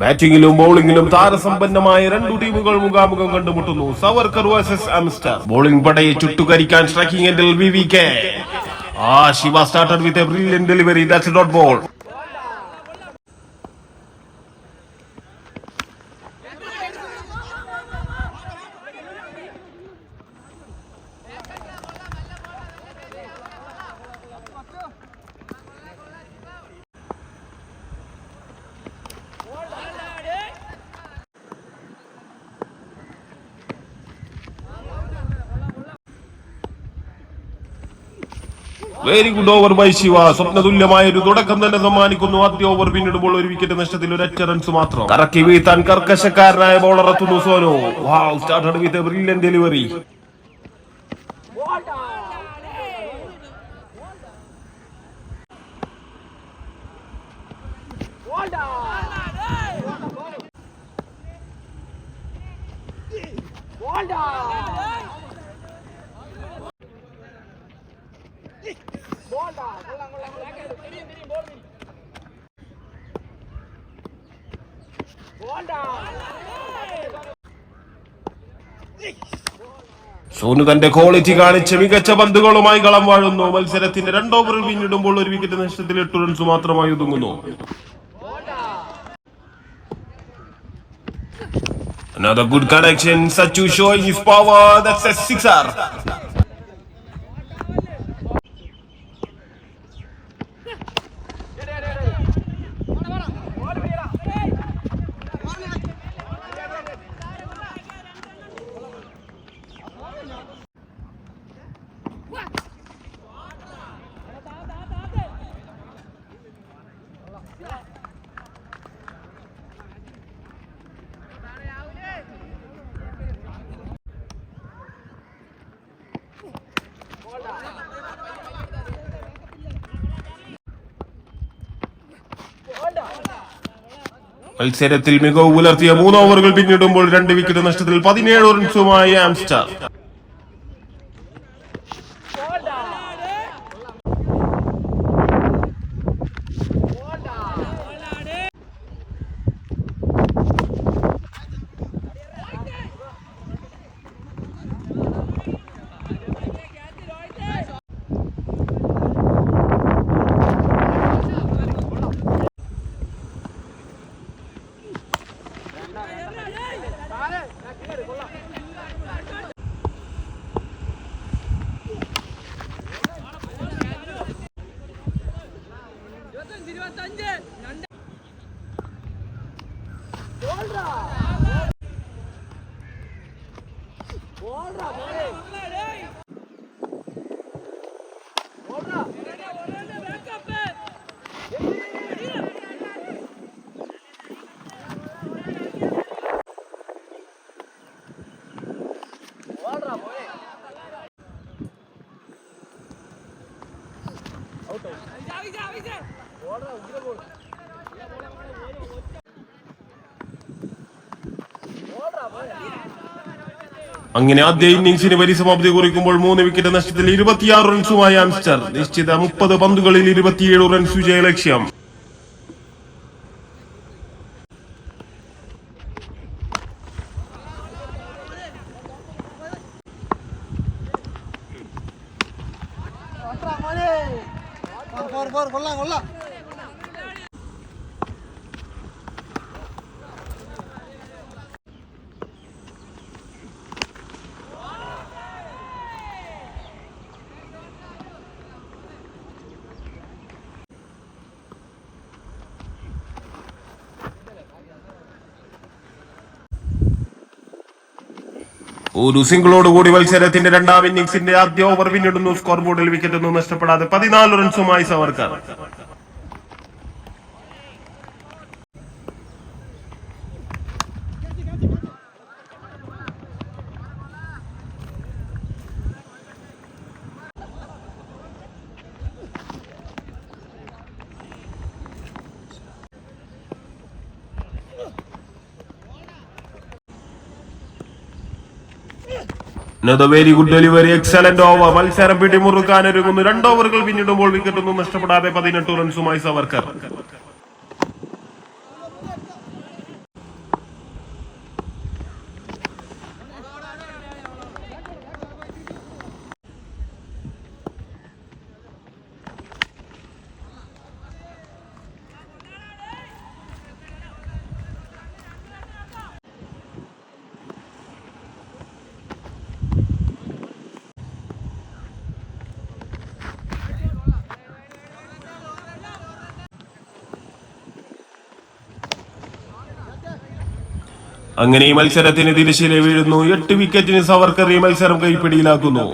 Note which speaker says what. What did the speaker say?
Speaker 1: ബാറ്റിംഗിലും ബൌളിംഗിലും താരസമ്പന്നമായ രണ്ടു ടീമുകൾ മുഖാമുഖം കണ്ടുമുട്ടുന്നു. സവർക്കർ വേഴ്സസ് ആംസ്റ്റർ ബോളിംഗ് പടയെ ചുട്ടുകരിക്കാൻ സ്ട്രൈക്കിംഗ് എൻഡിൽ വി വി കെ. ആ Shiva started with a brilliant delivery that's dot ball very good over by Shiva സ്വപ്നതുല്യമായ ഒരു തുടക്കം തന്നെ സമ്മാനിക്കുന്നു. ആദ്യ ഓവർ പിന്നിടുമ്പോൾ ഒരു വിക്കറ്റ് നഷ്ടത്തിൽ ഒരു അറ്റ റൺസ് മാത്രം. കറക്കി വീഴ്ത്താൻ കർക്കശക്കാരനായ ബോളർ എത്തുന്നു Sonu. Wow started with brilliant delivery Sonu തന്റെ ക്വാളിറ്റി കാണിച്ച് മികച്ച പന്തുകളുമായി കളം വാഴുന്നു മത്സരത്തിന്റെ രണ്ട് ഓവറിൽ പിന്നിടുമ്പോൾ ഒരു വിക്കറ്റ് നഷ്ടത്തിൽ എട്ട് റൺസ് മാത്രമായി ഒതുങ്ങുന്നു Another good connection. Sachu showing his power. That's a sixer. മത്സരത്തിൽ മികവ് പുലർത്തിയ മൂന്ന് ഓവറുകൾ പിന്നിടുമ്പോൾ രണ്ട് വിക്കറ്റ് നഷ്ടത്തിൽ പതിനേഴ് റൺസുമായി ആംസ്റ്റർ. ஓடுறா ஓடுறா. ஓடுறா போய் അങ്ങനെ ആദ്യ ഇന്നിംഗ്സിന് പരിസമാപ്തി കുറിക്കുമ്പോൾ മൂന്ന് വിക്കറ്റ് നഷ്ടത്തിൽ ഇരുപത്തിയാറ് റൺസുമായി ആംസ്റ്റർ. നിശ്ചിത മുപ്പത് പന്തുകളിൽ ഇരുപത്തിയേഴ് റൺസ് വിജയലക്ഷ്യം
Speaker 2: പോർ പോർ കൊള്ളാം കൊള്ളാം.
Speaker 1: ഒരു സിംഗിളോട് കൂടി മത്സരത്തിന്റെ രണ്ടാം ഇന്നിംഗ്സിന്റെ ആദ്യ ഓവർ പിന്നിടുന്നു. സ്കോർ ബോർഡിൽ വിക്കറ്റ് ഒന്നും നഷ്ടപ്പെടാതെ പതിനാല് റൺസുമായി Savarkar. Very good delivery excellent over മത്സരം പിടിമുറുക്കാൻ ഒരുങ്ങുന്നു. രണ്ട് ഓവറുകൾ പിന്നിടുമ്പോൾ വിക്കറ്റൊന്നും നഷ്ടപ്പെടാതെ പതിനെട്ട് റൺസുമായി സവർക്കർ. അങ്ങനെ ഈ മത്സരത്തിന് തിരശ്ശീല വീഴുന്നു. എട്ട് വിക്കറ്റിന് സവർക്കർ ഈ മത്സരം കൈപ്പിടിയിലാക്കുന്നു.